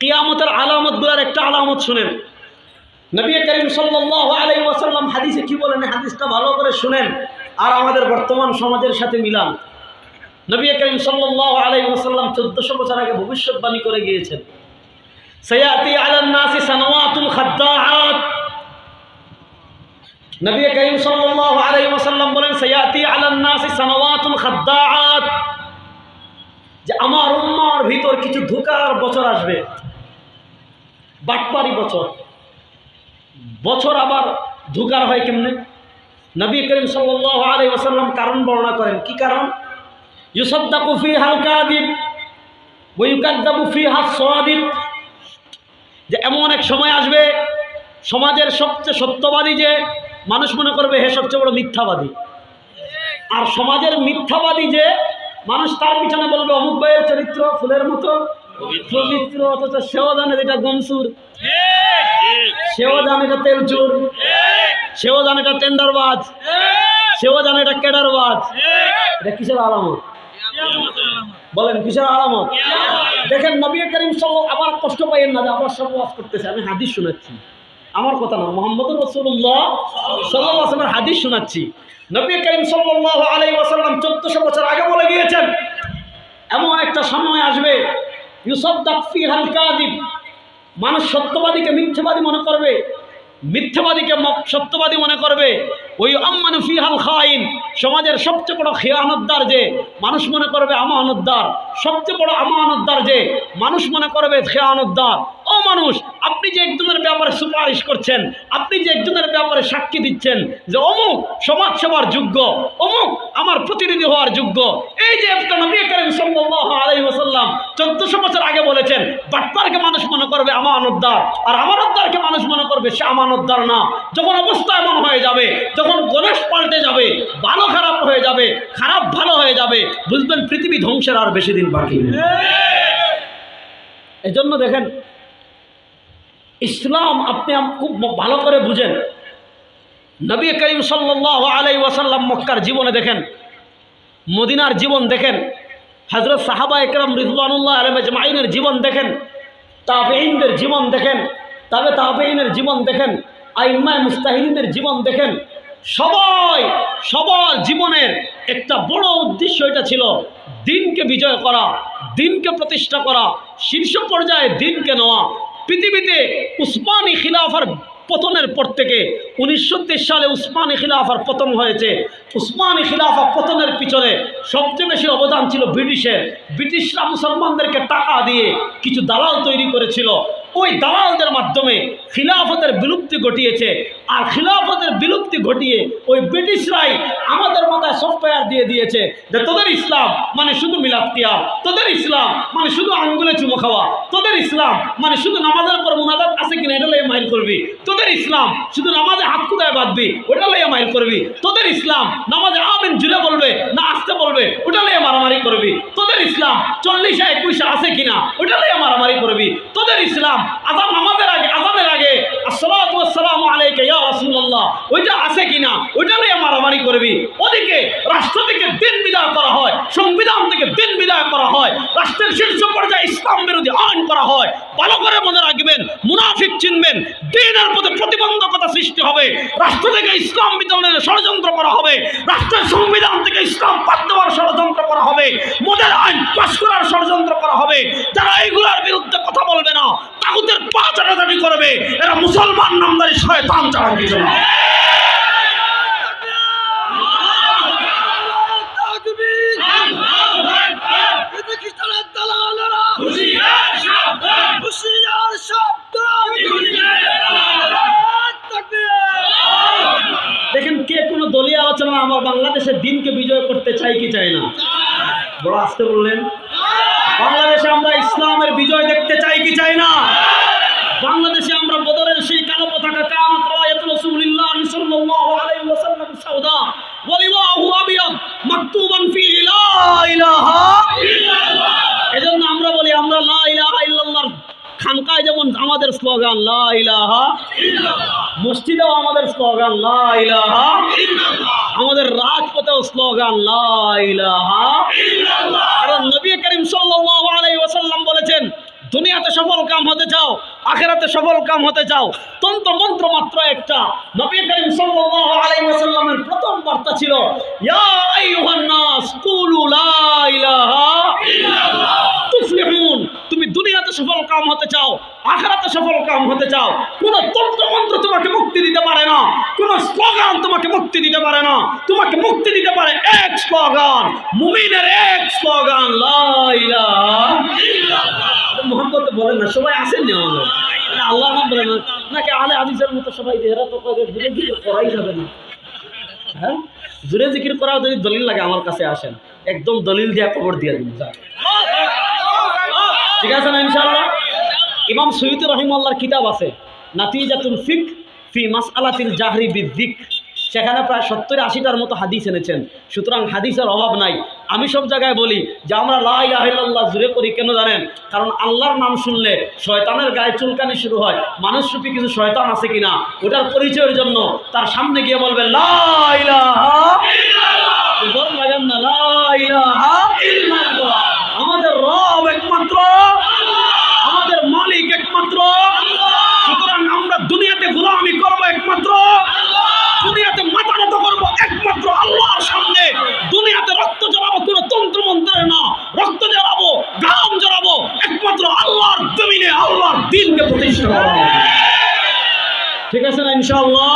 কিয়ামতের আলামতগুলোর একটা আলামত শুনেন। নবী করিম সাল্লাল্লাহু আলাইহি ওয়াসাল্লাম হাদিসে কি বলেন? হাদিসটা ভালো করে শুনেন আর আমাদের বর্তমান সমাজের সাথে মিলান। নবী করিম সাল্লাল্লাহু আলাইহি ওয়াসাল্লাম 1400 বছর আগে ভবিষ্যৎবাণী করে গিয়েছেন। সায়াতি আলান নাসি সানাওয়াতুল খাদ্দাআত। নবী করিম সাল্লাল্লাহু আলাইহি ওয়াসাল্লাম বলেন, সায়াতি আলান নাসি সানাওয়াতুল খাদ্দাআত। যে আমার উম্মার ভিতর কিছু ধোকার বছর আসবে। বাটপারি বছর। বছর আবার ধোকার হয় কেমনে? নবী করিম সাল্লাল্লাহু আলাইহি ওয়াসাল্লাম কারণ বর্ণনা করেন। কি কারণ? ইউসাদ্দাকু ফিহাল কাযিব ওয়া ইউকাযযাবু ফিহা সাদিক যে এমন এক সময় আসবে, সমাজের সবচেয়ে সত্যবাদী যে মানুষ মনে করবে, হে সবচেয়ে বড় মিথ্যাবাদী। আর সমাজের মিথ্যাবাদী যে মানুষ তার পিছনে বলবে, অমুক ভাইয়ের চরিত্র ফুলের মতো পবিত্র অথচ সেও জানে এটা গমসুর। সেও জানে এটা তেলচুর। সেও জানে এটা টেন্ডারবাজ। সেও জানে এটা কেডারবাজ। এটা কিসের আলামত? বলেন, কিসের আলামত? দেখেন, নবী করিম সব আবার কষ্ট পাইয়েন না যে আবার সব করতেছে। আমি হাদিস শোনাচ্ছি। আমার কথা না মোহাম্মদ রসুল্লাহ সাল্লাহ আসলামের হাদিস শোনাচ্ছি। নবী করিম সাল্লাহ আলাই ওয়াসাল্লাম চোদ্দশো বছর আগে বলে গিয়েছেন এমন একটা সময় আসবে ইউসফদাক ফি হালকাদিব মানুষ সত্যবাদীকে মিথ্যবাদী মনে করবে, মিথ্যবাদীকে সত্যবাদী মনে করবে। ওই আম্মান ফিহাল খাইন, সমাজের সবচেয়ে বড় খেয়ানতদার যে, মানুষ মনে করবে আমানতদার। সবচেয়ে বড় আমানতদার যে, মানুষ মনে করবে খেয়ানতদার। ও মানুষ আপনি যে একজনের ব্যাপারে সুপারিশ করছেন আপনি যে একজনের ব্যাপারে সাক্ষী দিচ্ছেন যে অমুক সমাজ সেবার যোগ্য অমুক আমার প্রতিনিধি হওয়ার যোগ্য এই যে একটা নবী 1400 বছর আগে বলেছেন বাটপারকে মানুষ মনে করবে আমানতদার আর আমার আমানতদারকে মানুষ মনে করবে সে আমানতদার না। যখন অবস্থা এমন হয়ে যাবে যখন গণেশ পাল্টে যাবে ভালো খারাপ হয়ে যাবে খারাপ ভালো হয়ে যাবে বুঝবেন পৃথিবী ধ্বংসের আর বেশি দিন বাকি এই জন্য দেখেন ইসলাম আপনি খুব ভালো করে বুঝেন। নবী করিম সাল্লাহ আলাই ওয়াসাল্লাম মক্কার জীবনে দেখেন, মদিনার জীবন দেখেন হজরত সাহাবা একরাম আলম আজমাইনের জীবন দেখেন তাবেইনদের জীবন দেখেন, তবে তাবেইনের জীবন দেখেন, আইম্মায় মুস্তাহিনদের জীবন দেখেন। সবাই, সবার জীবনের একটা বড় উদ্দেশ্য এটা ছিল দিনকে বিজয় করা, দিনকে প্রতিষ্ঠা করা, শীর্ষ পর্যায়ে দিনকে নেওয়া। পৃথিবীতে উসমানী খিলাফার পতনের পর থেকে উনিশশো সালে উসমানী খিলাফার পতন হয়েছে। উসমানী খিলাফা পতনের পিছনে সবচেয়ে বেশি অবদান ছিল ব্রিটিশের। ব্রিটিশরা মুসলমানদেরকে টাকা দিয়ে কিছু দালাল তৈরি করেছিল। ওই দালালদের মাধ্যমে খিলাফতের বিলুপ্তি ঘটিয়েছে। আর খিলাফতের বিলুপ্তি ঘটিয়ে ওই ব্রিটিশরাই আমাদের মাথায় সফটওয়্যার দিয়ে দিয়েছে যে তোদের ইসলাম মানে শুধু মিলাত্তিয়া তোদের ইসলাম মানে শুধু আঙ্গুলে চুমো খাওয়া, তোদের ইসলাম মানে শুধু নামাজের পর মুনাজাত আছে কিনা এটা লইয়া মাইল করবি, তোদের ইসলাম শুধু নামাজে হাত কুদায় বাঁধবি, ওটা লইয়া মাইল করবি, তোদের ইসলাম নামাজে আমিন জুড়ে বলবে না আসতে বলবে, ওটা লইয়া মারামারি করবি, তোদের ইসলাম চল্লিশে একুশে আছে কিনা, ওটা লইয়া মারামারি করবি, তোদের ইসলাম আজান নামাজের আগে, আজানের আগে আসসালাতু ওয়াসসালামু আলাইকা ইয়া রাসূলুল্লাহ। ওইটা আছে কিনা? ওইটা লইয়া মারামারি করবি। ওদিকে রাষ্ট্র থেকে দিন বিদায় করা হয়, সংবিধান থেকে দিন বিদায় করা হয়, রাষ্ট্রের শীর্ষ পর্যায়ে ইসলাম বিরোধী আইন করা হয়। ভালো করে মনে রাখবেন, মুনাফিক চিনবেন, দিনের প্রতি প্রতিবন্ধকতা সৃষ্টি হবে। রাষ্ট্র থেকে ইসলাম বিতরণের ষড়যন্ত্র করা হবে। রাষ্ট্রের সংবিধান থেকে ইসলাম বাদ দেওয়ার ষড়যন্ত্র করা হবে। মোদের আইন পাশ করার ষড়যন্ত্র করা হবে। যারা এইগুলোর বিরুদ্ধে কথা বলবে না পা করবে, এরা মুসলমান নামদারি শয়তান ছাড়া কিছু না দেখেন কে কোনো দলীয় আলোচনা আমার বাংলাদেশের দিনকে বিজয় করতে চাই কি চাই না? বড় আসতে বললেন, বাংলাদেশে আমরা ইসলামের বিজয় দেখতে চাই কি চাই না? বাংলাদেশে আমরা বদরের সেই কালো পতাকা কামাত রায়াতুল রাসূলিল্লাহ সাল্লাল্লাহু আলাইহি ওয়াসাল্লাম সাউদা ওয়ালিওয়াহু আবিয়াদ মাকতুবান ফি লা ইলাহা ইল্লাল্লাহ। এজন্য আমরা বলি, আমরা লা ইলাহা ইল্লাল্লাহর খানকায় যেমন আমাদের স্লোগান লা ইলাহা মসজিদেও আমাদের স্লোগান লা ইলাহা আমাদের রাজপথেও স্লোগান লা ইলাহা কারণ নবী করিম সাল্লাল্লাহু আলাইহি ওয়াসাল্লাম বলেছেন দুনিয়াতে সফল কাম কাম হতে চাও আখেরাতে সফল কাম হতে চাও। তন্ত্র মন্ত্র মাত্র একটা। নবী করিম সাল্লাল্লাহু আলাইহি ওয়াসাল্লামের প্রথম বার্তা ছিল, ইয়া আইয়ুহান নাস কুলু লা ইলাহা ইল্লাল্লাহ। তুমি দুনিয়াতে সফল কাম হতে চাও, আখেরাতে সফল কাম হতে চাও। কোন তন্ত্র মন্ত্র তোমাকে মুক্তি দিতে পারে না। কোন স্লোগান তোমাকে মুক্তি দিতে পারে না। তোমাকে মুক্তি দিতে পারে এক স্লোগান, মুমিনের এক স্লোগান, লা ইলাহা ইল্লাল্লাহ। মোহাম্মদ বলেন না, সবাই আসেন না আল্লাহ নাম না নাকি আলে আদিসের মতো সবাই দেহরা তো ঘুরে ধীরে করাই যাবে না? হ্যাঁ? জুড়ে জিকির করাও যদি দলিল লাগে আমার কাছে আসেন। একদম দলিল দিয়ে খবর দিয়ে দিন ঠিক আছে না ইনশাল্লাহ ইমাম সৈয়দ রহিমাল্লাহর কিতাব আছে, নাতিজাতুল ফিক ফি মাস আলাতিল জাহরি বিদ্দিক সেখানে প্রায় সত্তর আশিটার মতো হাদিস এনেছেন। সুতরাং হাদিসের অভাব নাই। আমি সব জায়গায় বলি যে আমরা লাহ জুড়ে করি কেন জানেন? কারণ আল্লাহর নাম শুনলে শয়তানের গায়ে চুলকানি শুরু হয়। মানুষ রূপী কিছু শয়তান আছে কিনা ওটার পরিচয়ের জন্য তার সামনে গিয়ে বলবে লাহ লাগান না লা ইলাহা ইল্লাল্লাহ। আমাদের রব একমাত্র আমাদের মালিক একমাত্র সুতরাং আমরা দুনিয়াতে গোলামি করব একমাত্র দুনিয়াতে মাথা নত করব একমাত্র আল্লাহর সামনে দুনিয়াতে রক্ত জড়াবো কোনো তন্ত্র মন্ত্রের না রক্ত জড়াবো গাম জড়াবো একমাত্র আল্লাহর জমিনে আল্লাহর দিনকে প্রতিষ্ঠা করা হবে। ঠিক আছে না ইনশাআল্লাহ?